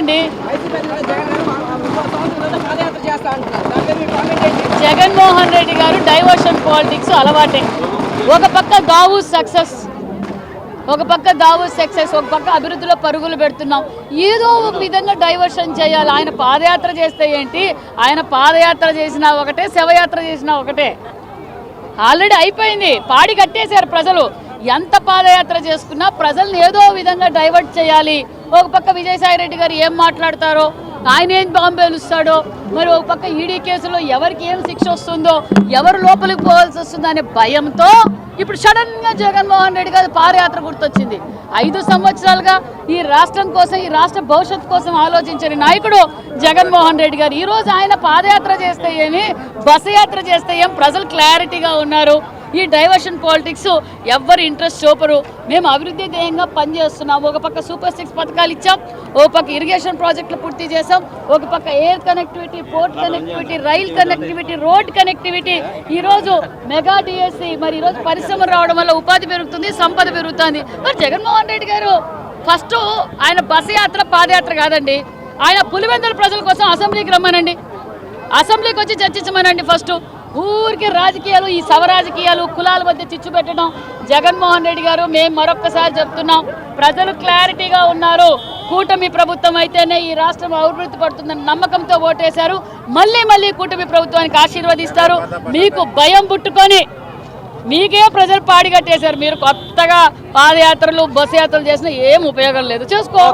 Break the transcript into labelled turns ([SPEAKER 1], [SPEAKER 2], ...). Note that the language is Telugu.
[SPEAKER 1] చెప్పండి. జగన్మోహన్ రెడ్డి గారు డైవర్షన్ పాలిటిక్స్ అలవాటే. ఒక పక్క దావు సక్సెస్ ఒక పక్క దావు సక్సెస్ ఒక పక్క అభివృద్ధిలో పరుగులు పెడుతున్నాం. ఏదో ఒక విధంగా డైవర్షన్ చేయాలి. ఆయన పాదయాత్ర చేస్తే ఏంటి? ఆయన పాదయాత్ర చేసినా ఒకటే శవయాత్ర చేసినా ఒకటే. ఆల్రెడీ అయిపోయింది. పాడి కట్టేశారు ప్రజలు. ఎంత పాదయాత్ర చేసుకున్నా ప్రజల్ని ఏదో విధంగా డైవర్ట్ చేయాలి. ఒక పక్క విజయసాయి రెడ్డి గారు ఏం మాట్లాడతారో ఆయన ఏం బాంబేలుస్తాడో మరి ఒక పక్క ఈడీ కేసులో ఎవరికి ఏం శిక్ష వస్తుందో ఎవరు లోపలికి పోవాల్సి వస్తుందో అనే భయంతో ఇప్పుడు సడన్గా జగన్మోహన్ రెడ్డి గారి పాదయాత్ర గుర్తొచ్చింది. ఐదు సంవత్సరాలుగా ఈ రాష్ట్రం కోసం ఈ రాష్ట్ర భవిష్యత్తు కోసం ఆలోచించని నాయకుడు జగన్మోహన్ రెడ్డి గారు. ఈ రోజు ఆయన పాదయాత్ర చేస్తే ఏమి బస్సు యాత్ర చేస్తే ఏం? ప్రజలు క్లారిటీగా ఉన్నారు. ఈ డైవర్షన్ పాలిటిక్స్ ఎవ్వరు ఇంట్రెస్ట్ చూపరు. మేము అభివృద్ధి ధ్యేయంగా పనిచేస్తున్నాం. ఒక పక్క సూపర్ సిక్స్ పథకాలు ఇచ్చాం. ఒక పక్క ఇరిగేషన్ ప్రాజెక్టులు పూర్తి చేసాం ఒక పక్క air connectivity port connectivity rail connectivity road connectivity ఈరోజు మెగా డిఎస్సి మరి ఈరోజు పరిశ్రమలు రావడం వల్ల ఉపాధి పెరుగుతుంది సంపద పెరుగుతుంది. మరి జగన్మోహన్ రెడ్డి గారు ఫస్ట్ ఆయన బస్ యాత్ర పాదయాత్ర కాదండి. ఆయన పులివెందుల ప్రజల కోసం అసెంబ్లీకి రమ్మనండి. అసెంబ్లీకి వచ్చి చర్చించమనండి ఫస్ట్. ఊరికి రాజకీయాలు ఈ సవ రాజకీయాలు కులాల మధ్య చిచ్చు పెట్టడం. జగన్మోహన్ రెడ్డి గారు మేము మరొక్కసారి చెప్తున్నాం ప్రజలు క్లారిటీగా ఉన్నారు. కూటమి ప్రభుత్వం అయితేనే ఈ రాష్ట్రం అభివృద్ధి పడుతుందని నమ్మకంతో ఓటేశారు. మళ్ళీ మళ్ళీ కూటమి ప్రభుత్వానికి ఆశీర్వదిస్తారు. మీకు భయం పుట్టుకొని మీకే ప్రజలు పాడిగట్టేశారు మీరు కొత్తగా పాదయాత్రలు బస్సు యాత్రలు చేసినా ఏం ఉపయోగం లేదు. చేసుకో.